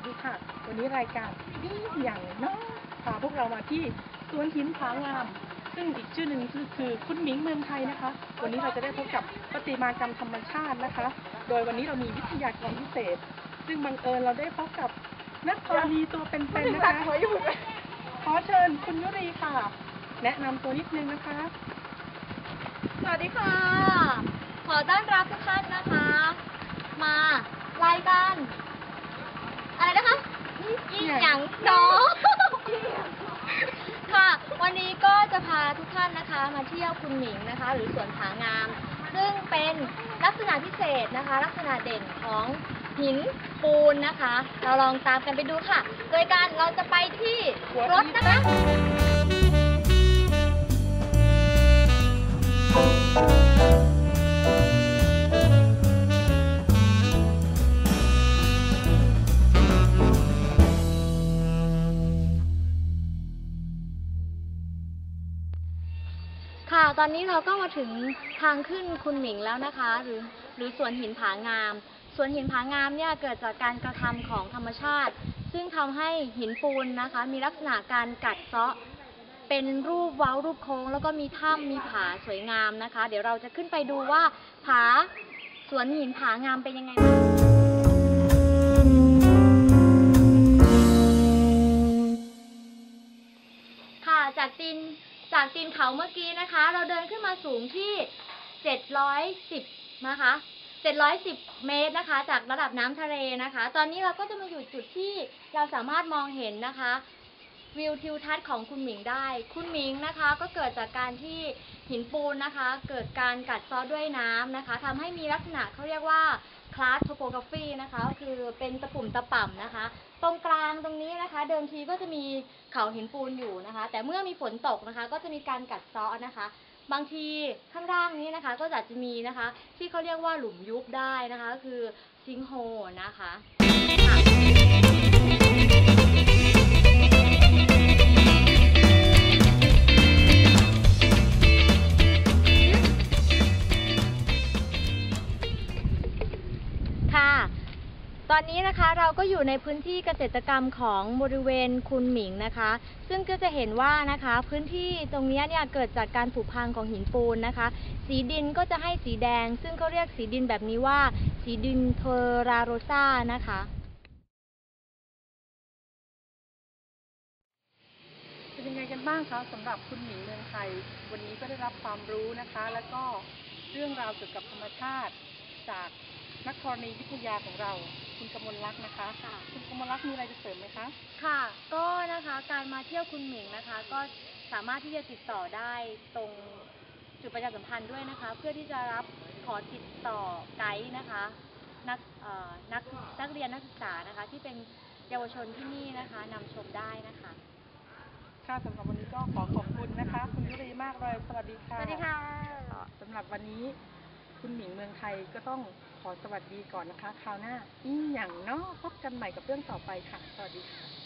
สดีค่ะ วันนี้รายการนี่อย่างเน้องพาพวกเรามาที่สวนหินผางาม ซึ่งอีกชื่อหนึ่งคือคือคุณหมิงเมืองไทยนะคะ วันนี้เราจะได้พบกับประติมากรรมธรรมชาตินะคะ โดยวันนี้เรามีวิทยากรพิเศษ ซึ่งบังเอิญเราได้พบกับนักธรณีตัวเป็นๆนะคะขอเชิญคุณยุรีค่ะ แนะนำตัวนิดนึงนะคะ สวัสดีค่ะ ขอต้อนรับทุกท่านนะคะ มารายการอะไรนะคะ ยิ่งหยังเนาะค่ะ วันนี้ก็จะพาทุกท่านนะคะ มาเที่ยวคุณหมิงนะคะ หรือสวนผางาม ซึ่งเป็นลักษณะพิเศษนะคะ ลักษณะเด่นของหินปูนนะคะ เราลองตามกันไปดูค่ะ โดยการเราจะไปที่รถนะคะ ตอนนี้เราก็มาถึงทางขึ้นคุณหมิงแล้วนะคะ หรือหรือสวนหินผางาม สวนหินผางามเนี่ยเกิดจากการกระทำของธรรมชาติ ซึ่งทำให้หินปูนนะคะ มีลักษณะการกัดเซาะ เป็นรูปเว้ารูปโค้ง แล้วก็มีถ้ำมีผาสวยงามนะคะ เดี๋ยวเราจะขึ้นไปดูว่าผาสวนหินผางามเป็นยังไงบ้าง นเขาเมื่อกี้นะคะ เราเดินขึ้นมาสูงที่710นะคะ710เมตรนะคะ จากระดับน้ำทะเลนะคะ ตอนนี้เราก็จะมาอยู่จุดที่เราสามารถมองเห็นนะคะวิวทิวทัศน์ของคุณหมิงได้ คุณหมิงนะคะ ก็เกิดจากการที่หินปูนนะคะ เกิดการกัดเซาะด้วยน้ำนะคะทำให้มีลักษณะเขาเรียกว่า คลาสโทโปกราฟีนะคะก็คือเป็นตะปุ่มตะป่ำนะคะ ตรงกลางตรงนี้นะคะ เดิมทีก็จะมีเขาหินปูนอยู่นะคะ แต่เมื่อมีฝนตกนะคะ ก็จะมีการกัดเซาะนะคะ บางทีข้างล่างนี้นะคะ ก็อาจจะมีนะคะ ที่เขาเรียกว่าหลุมยุบได้นะคะก็คือซิงโฮนะคะ ค่ะ ตอนนี้นะคะเราก็อยู่ในพื้นที่เกษตรกรรมของบริเวณคุณหมิงนะคะ ซึ่งก็จะเห็นว่านะคะพื้นที่ตรงนี้เนี่ยเกิดจากการผุพังของหินปูนนะคะ สีดินก็จะให้สีแดง ซึ่งเขาเรียกสีดินแบบนี้ว่า สีดินเทอราโรซานะคะเป็นยังไงกันบ้างคะสำหรับคุณหมิงเมืองไทย วันนี้ก็ได้รับความรู้นะคะ แล้วก็เรื่องราวเกี่ยวกับธรรมชาติจาก นักธรณีวิทยาของเรา คุณกมลลักษณ์นะคะ ค่ะ คุณกมลลักษณ์มีอะไรจะเสริมไหมคะ ค่ะ ก็นะคะการมาเที่ยวคุณหมิงนะคะ ก็สามารถที่จะติดต่อได้ตรงจุดประชาสัมพันธ์ด้วยนะคะ เพื่อที่จะรับขอติดต่อไกด์นะคะ นักเอ่อนักนักเรียนนักศึกษานะคะ ที่เป็นเยาวชนที่นี่นะคะนำชมได้นะคะ ค่ะสำหรับวันนี้ก็ขอขอบคุณนะคะ คุณยุรีมากเลย สวัสดีสค่ะวัสดีค่ะ สำหรับวันนี้ คุณหมิงเมืองไทยก็ต้องขอสวัสดีก่อนนะคะ คราวหน้าอีหยังเนาะพบกันใหม่กับเรื่องต่อไปค่ะ สวัสดีค่ะ